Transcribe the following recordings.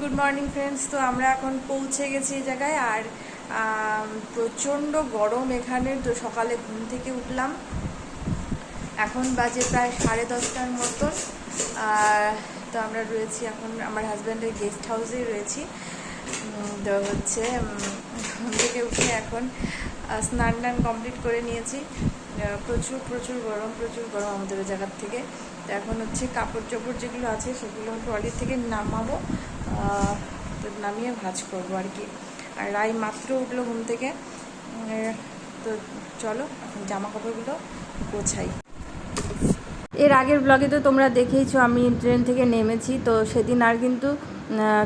Good morning friends তো আমরা এখন পৌঁছে গেছি এই জায়গায় আর প্রচণ্ড গরম এখানে। তো সকালে ঘুম থেকে উঠলাম। এখন বাজে প্রায় সাড়ে দশটার মতন তো আমরা রয়েছি এখন, আমার হাজব্যান্ডের গেস্ট হাউসেই রয়েছি। তো হচ্ছে ঘুম থেকে উঠে এখন স্নান টান কমপ্লিট করে নিয়েছি। প্রচুর প্রচুর গরম প্রচুর গরম আমাদের জায়গার থেকে। তো এখন হচ্ছে কাপড় চোপড় যেগুলো আছে সেগুলো ট্রলি থেকে নামাবো। তো নামিয়ে ভাজ করব আর কি। আর রাই মাত্র উঠল ঘুম থেকে। তো চলো, এখন জামা কাপড়গুলো গোছাই। এর আগের ব্লগে তো তোমরা দেখেইছো, আমি ট্রেন থেকে নেমেছি, তো সেদিন আর কিন্তু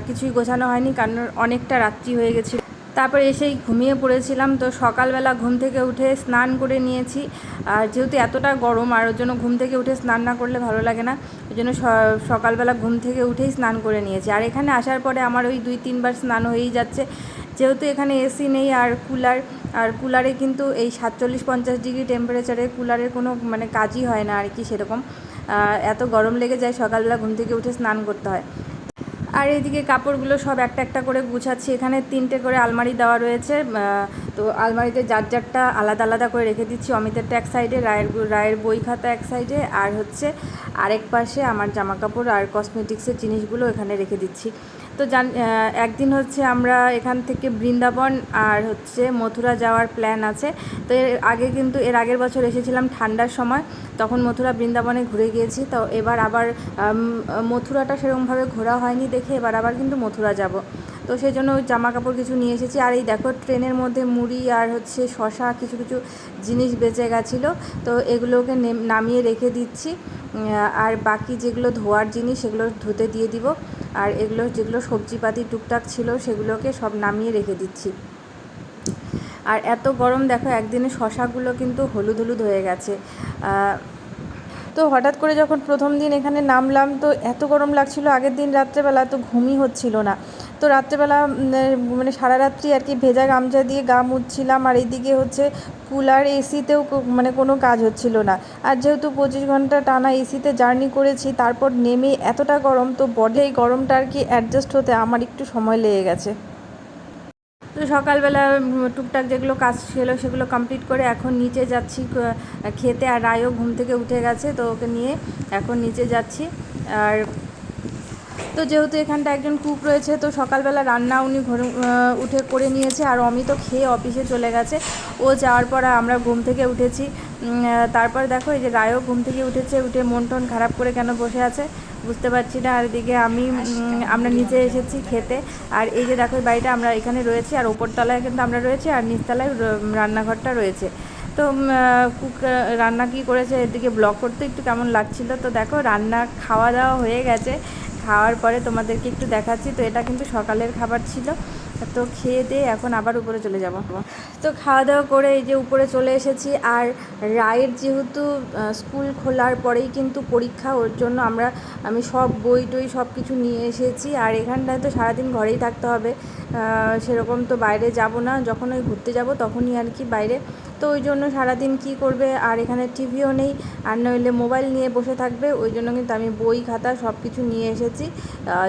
কিছুই গোছানো হয়নি, কারণ অনেকটা রাত্রি হয়ে গেছিল। তারপরে এসেই ঘুমিয়ে পড়েছিলাম। তো সকালবেলা ঘুম থেকে উঠে স্নান করে নিয়েছি। আর যেহেতু এতটা গরম, আর ওর জন্য ঘুম থেকে উঠে স্নান না করলে ভালো লাগে না, ওই জন্য সকালবেলা ঘুম থেকে উঠেই স্নান করে নিয়েছি। আর এখানে আসার পরে আমার ওই দুই, তিনবার স্নান হয়েই যাচ্ছে। যেহেতু এখানে এসি নেই আর কুলার, আর কুলারে কিন্তু এই সাতচল্লিশ, পঞ্চাশ ডিগ্রি টেম্পারেচারে কুলারের কোনো মানে কাজই হয় না আর কি সেরকম। এত গরম লেগে যায় সকালবেলা ঘুম থেকে উঠে স্নান করতে হয়। আর এদিকে কাপড়গুলো সব একটা একটা করে গুছাচ্ছি। এখানে তিনটে করে আলমারি দেওয়া রয়েছে। তো আলমারিতে যার যারটা আলাদা আলাদা করে রেখে দিচ্ছি, অমিতেরটা এক সাইডে, রায়ের রায়ের বই খাতা এক সাইডে, আর হচ্ছে আরেক পাশে আমার জামা কাপড় আর কসমেটিক্সের জিনিসগুলো এখানে রেখে দিচ্ছি। তো জান একদিন হচ্ছে আমরা এখান থেকে বৃন্দাবন আর হচ্ছে মথুরা যাওয়ার প্ল্যান আছে। তো এর আগে কিন্তু, এর আগের বছর এসেছিলাম ঠান্ডার সময়, তখন মথুরা বৃন্দাবনে ঘুরে গিয়েছি। তো এবার আবার মথুরাটা সেরকমভাবে ঘোরা হয়নি দেখে এবার আবার কিন্তু মথুরা যাব। তো সেই জন্য জামা কাপড় কিছু নিয়ে এসেছি। আর এই দেখো ট্রেনের মধ্যে মুড়ি আর হচ্ছে শশা কিছু কিছু জিনিস বেঁচে গেছিল। তো এগুলোকে নেম- নামিয়ে রেখে দিচ্ছি। আর বাকি যেগুলো ধোয়ার জিনিস সেগুলো ধুতে দিয়ে দিব। আর এগুলো যেগুলো সবজিপাতি টুকটাক ছিল সেগুলোকে সব নামিয়ে রেখে দিচ্ছি। আর এত গরম দেখো, একদিনে শশাগুলো কিন্তু হলুদ হলুদ হয়ে গেছে। তো হঠাৎ করে যখন প্রথম দিন এখানে নামলাম, তো এত গরম লাগছিল, আগের দিন রাত্রেবেলা তো ঘুমই হচ্ছিল না। তো রাত্রেবেলা মানে সারা রাত্রি আর কি ভেজা গামছা দিয়ে গা মুছছিলাম, আর এইদিকে হচ্ছে কুলার এসিতেও মানে কোনো কাজ হচ্ছিল না। আর যেহেতু পঁচিশ ঘণ্টা টানা এসিতে জার্নি করেছি, তারপর নেমে এতটা গরম, তো বডি এই গরমটা আর কি অ্যাডজাস্ট হতে আমার একটু সময় লেগে গেছে। তো সকালবেলা টুকটাক যেগুলো কাজ ছিল সেগুলো কমপ্লিট করে এখন নিচে যাচ্ছি খেতে, আর রায়ও ঘুম থেকে উঠে গেছে, তো ওকে নিয়ে এখন নিচে যাচ্ছি। আর তো যেহেতু এখানটা একজন কুক রয়েছে, তো সকালবেলা রান্না উনি ঘরে উঠে করে নিয়েছে আর অমিত খেয়ে অফিসে চলে গেছে। ও যাওয়ার পর আমরা ঘুম থেকে উঠেছি। তারপর দেখো এই যে রায়ও ঘুম থেকে উঠেছে, উঠে মন টন খারাপ করে কেন বসে আছে বুঝতে পারছি না। আর এদিকে আমি আমরা নিচে এসেছি খেতে। আর এই যে দেখো বাড়িটা আমরা এখানে রয়েছি আর ওপরতলায় কিন্তু আমরা রয়েছি আর নিচতলায় রান্নাঘরটা রয়েছে। তো কুক রান্না কি করেছে এদিকে ব্লগ করতে একটু কেমন লাগছিল? তো দেখো রান্না খাওয়া দাওয়া হয়ে গেছে। খাওয়ার পরে তোমাদেরকে একটু দেখাচ্ছি। তো এটা কিন্তু সকালের খাবার ছিল। তো খেয়ে দিয়ে এখন আবার উপরে চলে যাব। তো খাওয়া দাওয়া করে এই যে উপরে চলে এসেছি। আর রায়ের যেহেতু স্কুল খোলার পরেই কিন্তু পরীক্ষা, ওর জন্য আমরা, আমি সব বই টই সব কিছু নিয়ে এসেছি। আর এখানটায় তো সারাদিন ঘরেই থাকতে হবে। সেরকম তো বাইরে যাব না। যখন ওই ঘুরতে যাব তখনই আর কি বাইরে। তো ওই জন্য সারাদিন কি করবে? আর এখানে টিভিও নেই। আর নইলে মোবাইল নিয়ে বসে থাকবে। ওই জন্য কিন্তু আমি বই, খাতা সব কিছু নিয়ে এসেছি।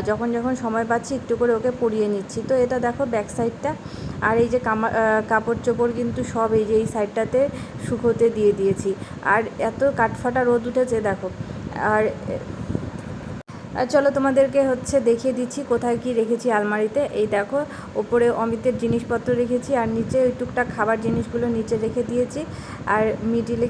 যখন যখন সময় পাচ্ছি একটু করে ওকে পড়িয়ে নিচ্ছি। তো এটা দেখো ব্যাক সাইডটা আর এই যে কামা কাপড় চোপড় কিন্তু সব এই যে এই সাইডটাতে শুকোতে দিয়ে দিয়েছি। আর এত কাঠফাটা রোদ উঠেছে দেখো। আর আর চলো তোমাদেরকে হচ্ছে দেখিয়ে দিচ্ছি কোথায় কি রেখেছি আলমারিতে। এই দেখো, ওপরে অমিতের জিনিসপত্র রেখেছি আর নিচে ওই টুকটাক খাবার জিনিসগুলো নিচে রেখে দিয়েছি। আর মিডিলে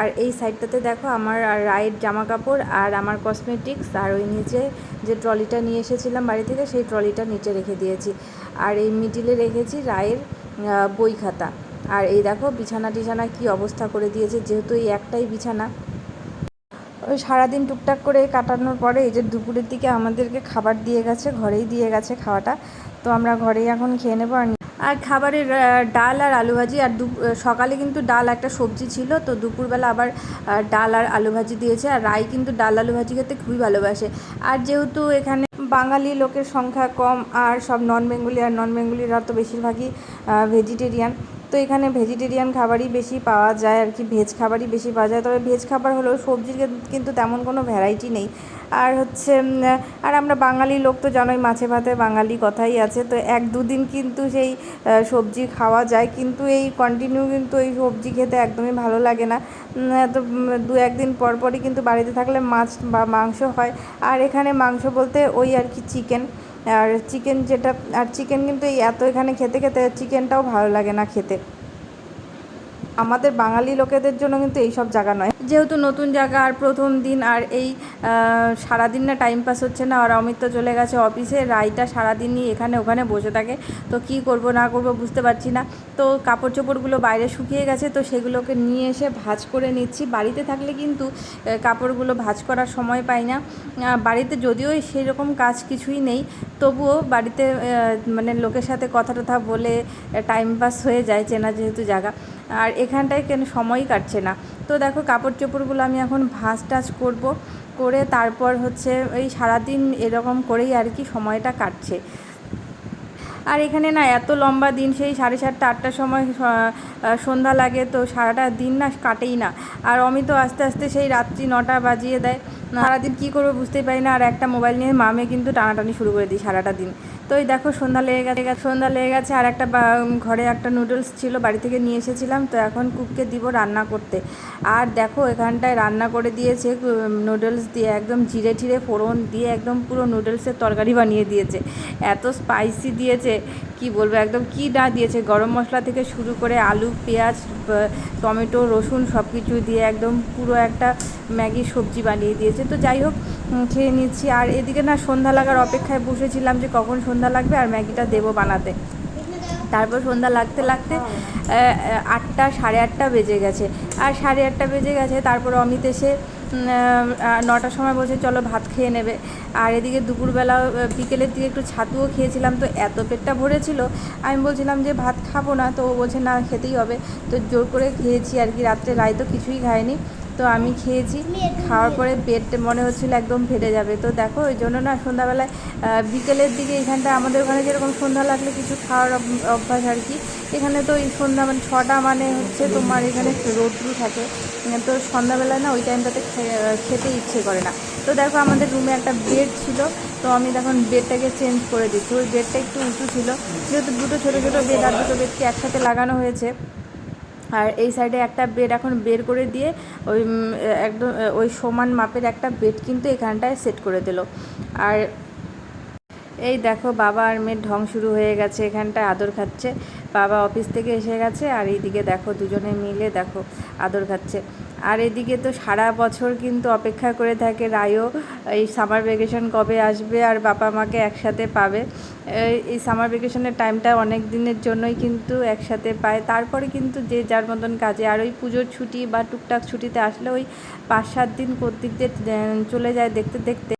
আর এই সাইডটাতে দেখো আমার আর রায়ের জামা কাপড় আর আমার কসমেটিক্স আর ওই নিচে যে ট্রলিটা নিয়ে এসেছিলাম বাড়ি থেকে সেই ট্রলিটা নিচে রেখে দিয়েছি। আর এই মিডিলে রেখেছি রায়ের বই খাতা। আর এই দেখো বিছানা টিছানা কি অবস্থা করে দিয়েছে, যেহেতু এই একটাই বিছানা। ওই সারাদিন টুকটাক করে কাটানোর পরে এই যে দুপুরের দিকে আমাদেরকে খাবার দিয়ে গেছে, ঘরেই দিয়ে গেছে খাওয়াটা। তো আমরা ঘরেই এখন খেয়ে নেব আর আর খাবারের ডাল আর আলু ভাজি আর দু সকালে কিন্তু ডাল একটা সবজি ছিল, তো দুপুরবেলা আবার ডাল আর আলু ভাজি দিয়েছে। আর রাই কিন্তু ডাল আলু ভাজি খেতে খুবই ভালোবাসে। আর যেহেতু এখানে বাঙালি লোকের সংখ্যা কম, আর সব নন বেঙ্গলি আর নন বেঙ্গলিরা তো বেশিরভাগই ভেজিটেরিয়ান তো এখানে ভেজিটেরিয়ান খাবারই বেশি পাওয়া যায় আর কি ভেজ খাবারই বেশি পাওয়া যায়। তবে ভেজ খাবার হলেও সবজির কিন্তু তেমন কোনো ভ্যারাইটি নেই। আর হচ্ছে আর আমরা বাঙালি লোক তো জানোই, মাছে ভাতে বাঙালি কথাই আছে। তো এক দুদিন কিন্তু সেই সবজি খাওয়া যায়। কিন্তু এই কন্টিনিউ কিন্তু এই সবজি খেতে একদমই ভালো লাগে না। তো দু একদিন পর পরই কিন্তু বাড়িতে থাকলে মাছ বা মাংস হয়। আর এখানে মাংস বলতে ওই আর কি চিকেন আর চিকেন যেটা, আর চিকেন কিন্তু এই এত এখানে খেতে খেতে চিকেনটাও ভালো লাগে না খেতে। আমাদের বাঙালি লোকেদের জন্য কিন্তু এইসব জায়গা নয়। যেহেতু নতুন জায়গা আর প্রথম দিন আর এই সারাদিন না টাইম পাস হচ্ছে না, আর অমিত তো চলে গেছে অফিসে রাইটা সারাদিনই এখানে ওখানে বসে থাকে। তো কি করব না করব বুঝতে পারছি না। তো কাপড় চোপড়গুলো বাইরে শুকিয়ে গেছে, তো সেগুলোকে নিয়ে এসে ভাঁজ করে নিচ্ছি। বাড়িতে থাকলে কিন্তু কাপড়গুলো ভাঁজ করার সময় পাই না। বাড়িতে যদিও সেই রকম কাজ কিছুই নেই, তবুও বাড়িতে মানে লোকের সাথে কথা টথা বলে টাইম পাস হয়ে যায় চেনা যেহেতু জায়গা। আর এখানটায় কেন সময়ই কাটছে না। তো দেখো কাপড় চোপড়গুলো আমি এখন ভাঁজ টাজ করব, করে তারপর হচ্ছে এই সারাদিন এরকম করেই আর কি সময়টা কাটছে। আর এখানে না এত লম্বা দিন, সেই সাড়ে সাতটা, আটটার সময় সন্ধ্যা লাগে, তো সারাটা দিন না কাটেই না। আর অমিত আস্তে আস্তে সেই রাত্রি নটা বাজিয়ে দেয়। সারাদিন কী করব বুঝতেই পারি না। আর একটা মোবাইল নিয়ে মামে কিন্তু টানাটানি শুরু করে দিই সারাটা দিন। তো এই দেখো সন্ধ্যা লেগে গেছে, সন্ধ্যা লেগে গেছে। আর একটা ঘরে একটা নুডলস ছিল, বাড়ি থেকে নিয়ে এসেছিলাম। তো এখন কুককে দিব রান্না করতে। আর দেখো এখানটায় রান্না করে দিয়েছে নুডলস দিয়ে একদম জিরে টিরে ফোড়ন দিয়ে একদম পুরো নুডলসের তরকারি বানিয়ে দিয়েছে। এত স্পাইসি দিয়েছে। কি বলব, একদম কি না দিয়েছে? গরম মশলা থেকে শুরু করে আলু, পেঁয়াজ টমেটো, রসুন সব কিছু দিয়ে একদম পুরো একটা ম্যাগি সবজি বানিয়ে দিয়েছে। তো যাই হোক খেয়ে নিচ্ছি। আর এদিকে না সন্ধ্যা লাগার অপেক্ষায় বসেছিলাম যে কখন সন্ধ্যা লাগবে আর ম্যাগিটা দেবো বানাতে। তারপর সন্ধ্যা লাগতে লাগতে আটটা, সাড়ে আটটা বেজে গেছে। আর সাড়ে আটটা বেজে গেছে, তারপর অমিত এসে নটার সময় বলছে, চলো ভাত খেয়ে নেবে। আর এদিকে দুপুরবেলা বিকেলের দিকে একটু ছাতুও খেয়েছিলাম, তো এত পেটটা ভরেছিল। আমি বলছিলাম যে, ভাত খাব না। তো ও বলছে, না, খেতেই হবে। তো জোর করে খেয়েছি আর কি, রাত্রে রায় তো কিছুই খায়নি। তো আমি খেয়েছি, খাওয়ার পরে পেট মনে হচ্ছিল একদম ফেটে যাবে। তো দেখো, ওই জন্য না সন্ধ্যাবেলায় বিকেলের দিকে এখানটা, আমাদের ওখানে যেরকম সন্ধ্যা লাগলে কিছু খাওয়ার অভ্যাস আর কি। এখানে তো এই সন্ধ্যা মানে ছটা মানে হচ্ছে তোমার এখানে রোদ্রু থাকে। তো সন্ধ্যাবেলায় না ওই টাইমটাতে খেতে ইচ্ছে করে না। তো দেখো আমাদের রুমে একটা বেড ছিল, তো আমি তখন বেডটাকে চেঞ্জ করে দিচ্ছি। ওই বেডটা একটু উঁচু ছিল, যেহেতু দুটো ছোটো ছোটো বেড আর দুটো বেডকে একসাথে লাগানো হয়েছে। আর এই সাইডে একটা বেড এখন বের করে দিয়ে ওই একদম ওই সমান মাপের একটা বেড কিন্তু এখানটায় সেট করে দিল। আর এই দেখো বাবা আর মেয়ের ঢং শুরু হয়ে গেছে, এখানটায় আদর খাচ্ছে। বাবা অফিস থেকে এসে গেছে আর এইদিকে দেখো দুজনে মিলে দেখো আদর খাচ্ছে। আর এদিকে তো সারা বছর কিন্তু অপেক্ষা করে থাকে রায়ও, এই সামার ভ্যাকেশন কবে আসবে আর বাবা মাকে একসাথে পাবে। এই- সামার ভ্যাকেশনের টাইমটা অনেক দিনের জন্যই কিন্তু একসাথে পায়। তারপরে কিন্তু যে যার মতন কাজে, আর ওই পুজোর ছুটি বা টুকটাক ছুটিতে আসলে ওই পাঁচ সাত দিন কর্তৃক দিয়ে চলে যায় দেখতে দেখতে।